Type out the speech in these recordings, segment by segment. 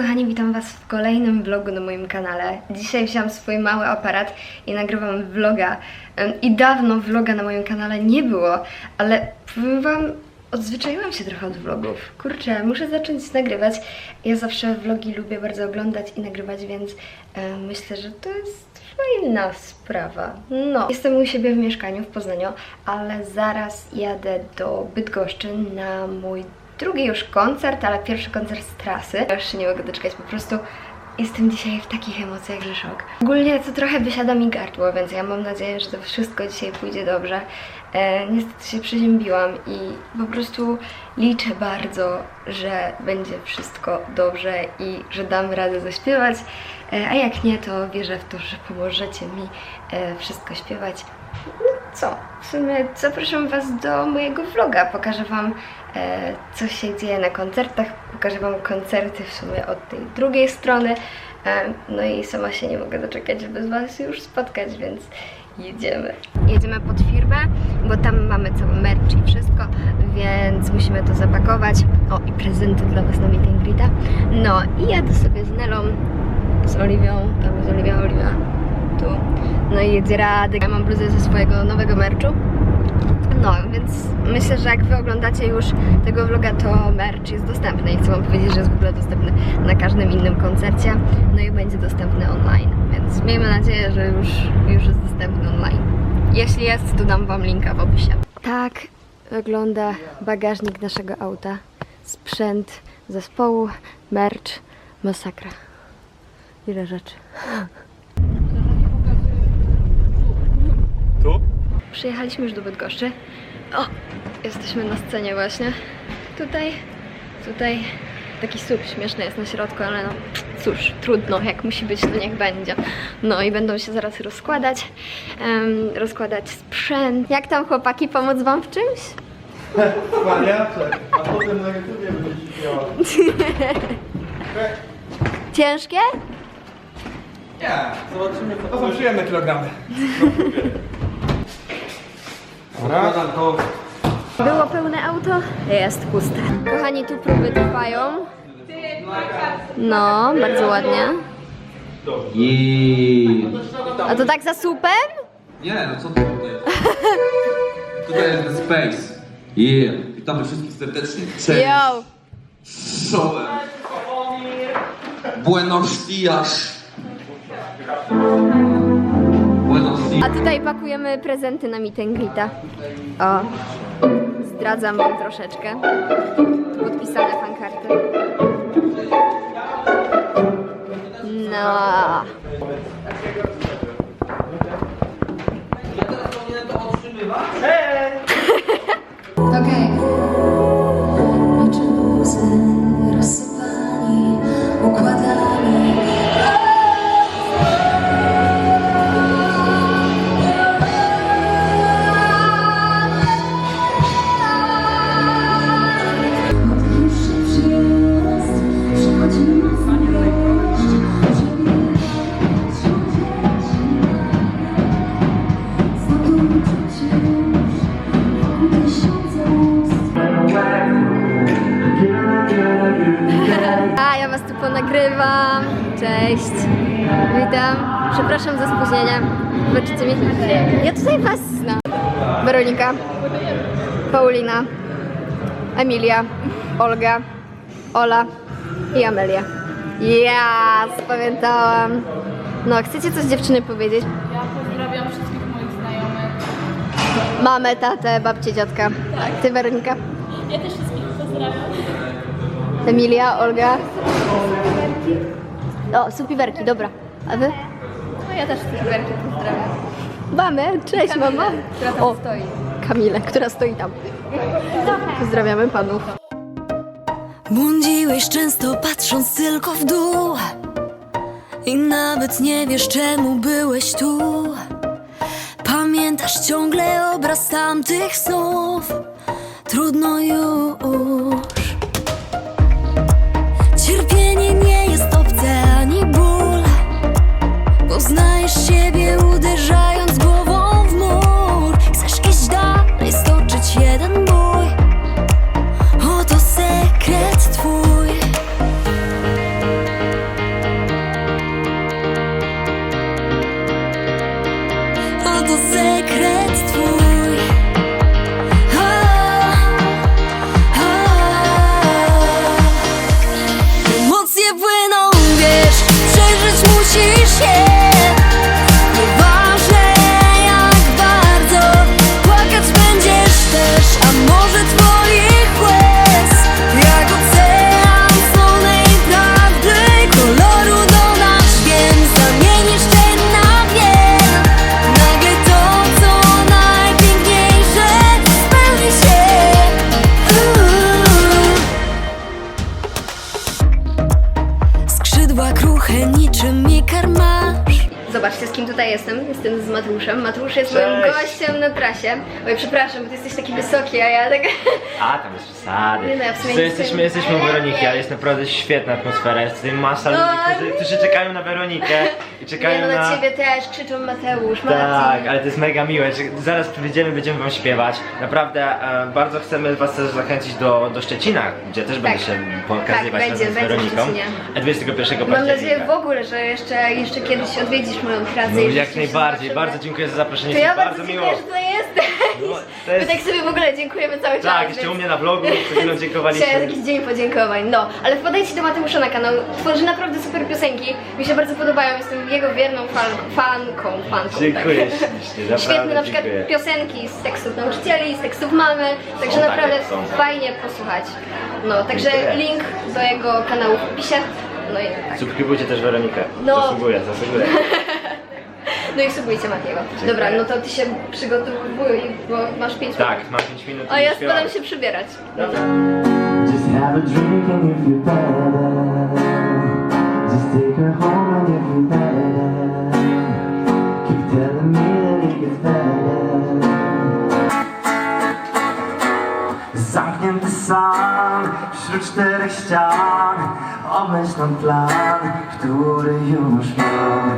kochani, witam was w kolejnym vlogu na moim kanale. Dzisiaj wziąłam swój mały aparat i nagrywam vloga. I dawno vloga na moim kanale nie było, ale powiem wam, odzwyczaiłam się trochę od vlogów. Kurczę, muszę zacząć nagrywać. Ja zawsze vlogi lubię bardzo oglądać i nagrywać, więc myślę, że to jest fajna sprawa. No, jestem u siebie w mieszkaniu w Poznaniu, ale zaraz jadę do Bydgoszczy na mój drugi już koncert, ale pierwszy koncert z trasy. Ja już się nie mogę doczekać, po prostu jestem dzisiaj w takich emocjach, że szok. Ogólnie to trochę wysiada mi gardło, więc ja mam nadzieję, że to wszystko dzisiaj pójdzie dobrze. E, niestety się przeziębiłam i po prostu liczę bardzo, że będzie wszystko dobrze i że dam radę zaśpiewać. E, a jak nie, to wierzę w to, że pomożecie mi e, wszystko śpiewać. No co? W sumie zapraszam Was do mojego vloga. Pokażę Wam, e, co się dzieje na koncertach. Pokażę Wam koncerty w sumie od tej drugiej strony. E, no i sama się nie mogę doczekać, żeby z Was już spotkać, więc jedziemy. Jedziemy pod firmę, bo tam mamy cały merch i wszystko, więc musimy to zapakować. O, i prezenty dla Was na meet and. No i jadę sobie z Nelą, z Oliwią, tam jest Oliwia, Oliwia, No i jedzie Radek. Ja mam bluzę ze swojego nowego merchu. No, więc myślę, że jak wy oglądacie już tego vloga, to merch jest dostępny i chcę wam powiedzieć, że jest w ogóle dostępny na każdym innym koncercie, no i będzie dostępny online, więc miejmy nadzieję, że już, już jest dostępny online. Jeśli jest, to dam wam linka w opisie. Tak wygląda bagażnik naszego auta. Sprzęt zespołu, merch, masakra. Ile rzeczy. Tu? Przyjechaliśmy już do Bydgoszczy. O, jesteśmy na scenie właśnie. Tutaj, tutaj taki słup śmieszny jest na środku, ale no cóż, trudno, jak musi być, to niech będzie. No i będą się zaraz rozkładać, em, rozkładać sprzęt. Jak tam chłopaki, pomóc wam w czymś? Wariaczek, a potem na YouTubie będziesz miała. Ciężkie? Nie, zobaczymy co to są przyjemne kilogramy. To Było pełne auto, jest puste. Kochani, tu próby trwają. No, bardzo ładnie. Jeee. A to tak za słupem? Nie, no co ty tutaj? Tutaj jest The Space. Yeah. Witamy wszystkich serdecznie. Cześć. Yo! Czołem. Buenos dias. A tutaj pakujemy prezenty na meet. O, zdradzam wam troszeczkę. Podpisane fankarty. No. Okej. Weronika. Paulina. Emilia. Olga. Ola. I Amelia. Ja, spamiętałam. No, chcecie coś dziewczyny powiedzieć? Ja pozdrawiam wszystkich moich znajomych. Mamę, tatę, babcię, dziadka. Ty, Weronika. Ja też wszystkich pozdrawiam. Emilia, Olga. O, supiwerki, dobra. A wy? No ja też Cyberki pozdrawiam. Mamy, cześć mama. która tam o, stoi. Kamilę, która stoi tam. Pozdrawiamy panów. Błądziłeś często patrząc tylko w dół I nawet nie wiesz czemu byłeś tu Pamiętasz ciągle obraz tamtych snów Trudno już Cierpienie nie jest obce ani ból Poznajesz siebie uderzając jest moim Cześć. gościem na trasie. Oj, przepraszam, bo ty jesteś taki wysoki, a ja tak... A, tam jest przesady. Nie no, ja w sumie Co nie jesteśmy, jesteśmy u Weroniki, ale jest naprawdę świetna atmosfera. Jest tutaj masa No, ludzi, którzy, którzy czekają na Weronikę i czekają no, na na... ciebie też krzyczą Mateusz, Tak, ale to jest mega miłe. Zaraz przyjdziemy, będziemy wam śpiewać. Naprawdę e, bardzo chcemy was też zachęcić do, do Szczecina, gdzie też będę się pokazywać Tak, będzie, razem z będzie w Weroniką. Szczecinie. A 21 Mam nadzieję w ogóle, że jeszcze, jeszcze kiedyś odwiedzisz moją trasę. No, i jak najbardziej, bardzo dziękuję za zaproszenie, To jest ja bardzo bardzo dziękuję, miło. że tutaj jesteś. No, to jest- My tak sobie w ogóle dziękujemy cały czas. Tak, jeszcze więc- u mnie na vlogu, przed chwilą Dzisiaj dziękowaliśmy. jest jakiś dzień podziękowań, no. Ale wpadajcie do Mateusza na kanał, tworzy naprawdę super piosenki. Mi się bardzo podobają, jestem jego wierną fan, fanką, fanką. Dziękuję tak. ślicznie, naprawdę Świetne na przykład dziękuję. piosenki z tekstów nauczycieli, z tekstów mamy, także Są takie, naprawdę są. fajnie posłuchać. No, także Dziękuję. link do jego kanału w opisie. No i tak. Subskrybujcie też Weronikę. No. Zasługuję, zasługuję. No i subujcie Matiego. Dobra, no to ty się przygotowuj, bo masz 5 minut. Tak, mam 5 minut A ja śpiewamy. spadam się przybierać. Just have a drink and you feel better. Just take her home sam wśród czterech ścian. Obmyślam plan, który już mam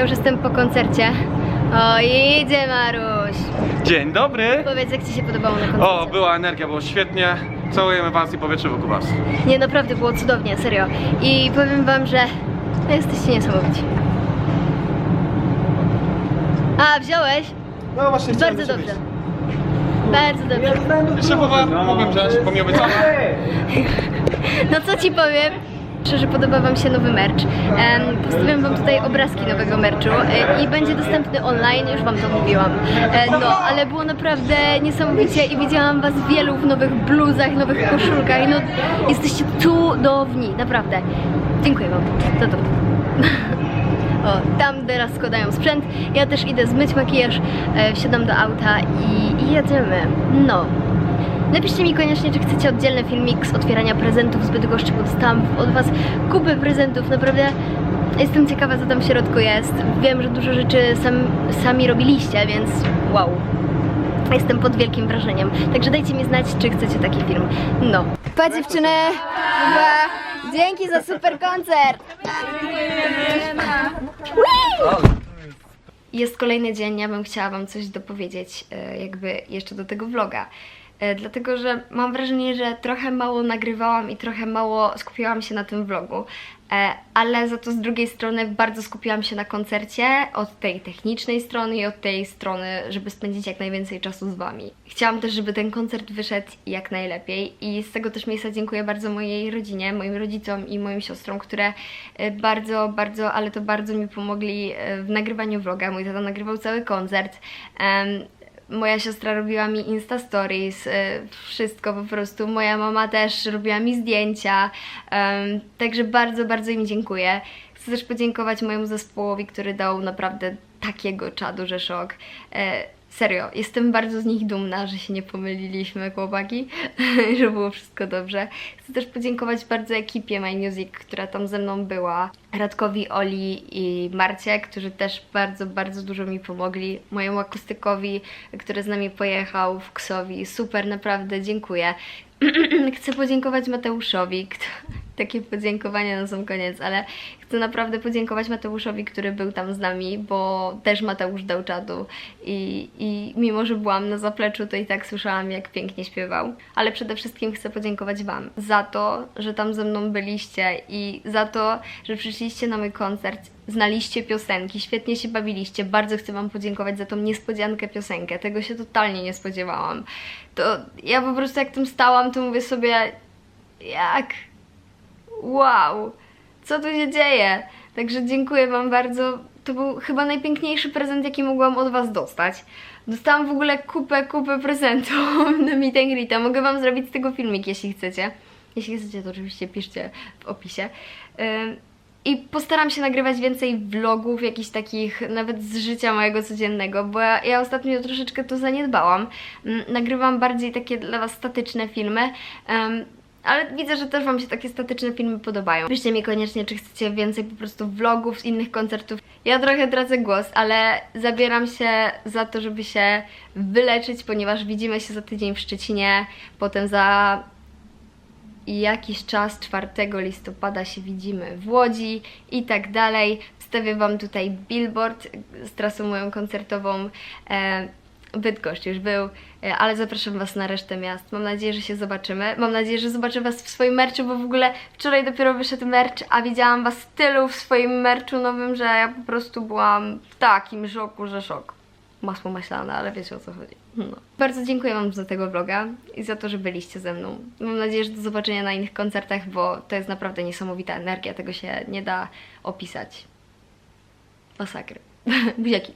Ja już jestem po koncercie. O, idzie Maruś. Dzień dobry. Powiedz, jak Ci się podobało na koncercie. O, była energia, było świetnie. Całujemy was i powietrze wokół was. Nie, naprawdę było cudownie, serio. I powiem Wam, że no, jesteście niesamowici. A, wziąłeś? No właśnie, Bardzo dobrze. Bardzo dobrze. Jeszcze powiem, mogłem wziąć, bo mi. No co ci powiem? Szczerze podoba Wam się nowy merch. Postawiam Wam tutaj obrazki nowego merchu e, i będzie dostępny online, już Wam to mówiłam. E, no, ale było naprawdę niesamowicie i widziałam Was wielu w nowych bluzach, nowych koszulkach. No, jesteście cudowni, naprawdę. Dziękuję Wam za to. O, tam teraz składają sprzęt. Ja też idę zmyć makijaż, e, wsiadam do auta i, i jedziemy. No. Napiszcie mi koniecznie, czy chcecie oddzielny filmik z otwierania prezentów z Bydgoszczy, bo dostałam od Was kupę prezentów, naprawdę jestem ciekawa, co tam w środku jest. Wiem, że dużo rzeczy sam, sami robiliście, więc wow. Jestem pod wielkim wrażeniem. Także dajcie mi znać, czy chcecie taki film. No. Pa dziewczyny! Pa. Dzięki za super koncert! Jest kolejny dzień, ja bym chciała Wam coś dopowiedzieć, e, jakby jeszcze do tego vloga. E, Dlatego, że mam wrażenie, że trochę mało nagrywałam i trochę mało skupiłam się na tym vlogu, e, ale za to z drugiej strony bardzo skupiłam się na koncercie, od tej technicznej strony i od tej strony, żeby spędzić jak najwięcej czasu z Wami. Chciałam też, żeby ten koncert wyszedł jak najlepiej i z tego też miejsca dziękuję bardzo mojej rodzinie, moim rodzicom i moim siostrom, które e, bardzo, bardzo, ale to bardzo mi pomogli w nagrywaniu vloga. Mój tata nagrywał cały koncert. Moja siostra robiła mi Insta Stories, y, wszystko po prostu. Moja mama też robiła mi zdjęcia, także bardzo, bardzo im dziękuję. Chcę też podziękować mojemu zespołowi, który dał naprawdę takiego czadu, że szok. Serio, jestem bardzo z nich dumna, że się nie pomyliliśmy, chłopaki, że było wszystko dobrze. Chcę też podziękować bardzo ekipie My Music, która tam ze mną była. Radkowi, Oli i Marcie, którzy też bardzo, bardzo dużo mi pomogli. Mojemu akustykowi, który z nami pojechał w Ksowi. Super, naprawdę, dziękuję. Chcę podziękować Mateuszowi, kto, takie podziękowania na sam koniec, ale chcę naprawdę podziękować Mateuszowi, który był tam z nami, bo też Mateusz dał czadu i, i mimo, że byłam na zapleczu, to i tak słyszałam, jak pięknie śpiewał. Ale przede wszystkim chcę podziękować Wam za to, że tam ze mną byliście i za to, że przyszliście na mój koncert, znaliście piosenki, świetnie się bawiliście. Bardzo chcę Wam podziękować za tą niespodziankę piosenkę. Tego się totalnie nie spodziewałam. To ja po prostu jak tam stałam, to mówię sobie, jak wow, co tu się dzieje? Także dziękuję Wam bardzo. To był chyba najpiękniejszy prezent, jaki mogłam od Was dostać. Dostałam w ogóle kupę, kupę prezentów na meet and. Mogę Wam zrobić z tego filmik, jeśli chcecie. Jeśli chcecie, to oczywiście piszcie w opisie. Ym, I postaram się nagrywać więcej vlogów, jakichś takich nawet z życia mojego codziennego, bo ja, ja ostatnio troszeczkę to zaniedbałam. Ym, Nagrywam bardziej takie dla Was statyczne filmy. Ale widzę, że też Wam się takie statyczne filmy podobają. Piszcie mi koniecznie, czy chcecie więcej po prostu vlogów z innych koncertów. Ja trochę tracę głos, ale zabieram się za to, żeby się wyleczyć, ponieważ widzimy się za tydzień w Szczecinie, potem za jakiś czas 4 listopada się widzimy w Łodzi i tak dalej. Wstawię Wam tutaj billboard z trasą moją koncertową. E, Bydgoszcz już był, e, ale zapraszam Was na resztę miast. Mam nadzieję, że się zobaczymy. Mam nadzieję, że zobaczę Was w swoim merchu, bo w ogóle wczoraj dopiero wyszedł merch, a widziałam Was tylu w swoim merchu nowym, że ja po prostu byłam w takim szoku, że szok. Masło maślane, ale wiecie o co chodzi. No. Bardzo dziękuję Wam za tego vloga i za to, że byliście ze mną. Mam nadzieję, że do zobaczenia na innych koncertach, bo to jest naprawdę niesamowita energia, tego się nie da opisać. Masakry. Buziaki.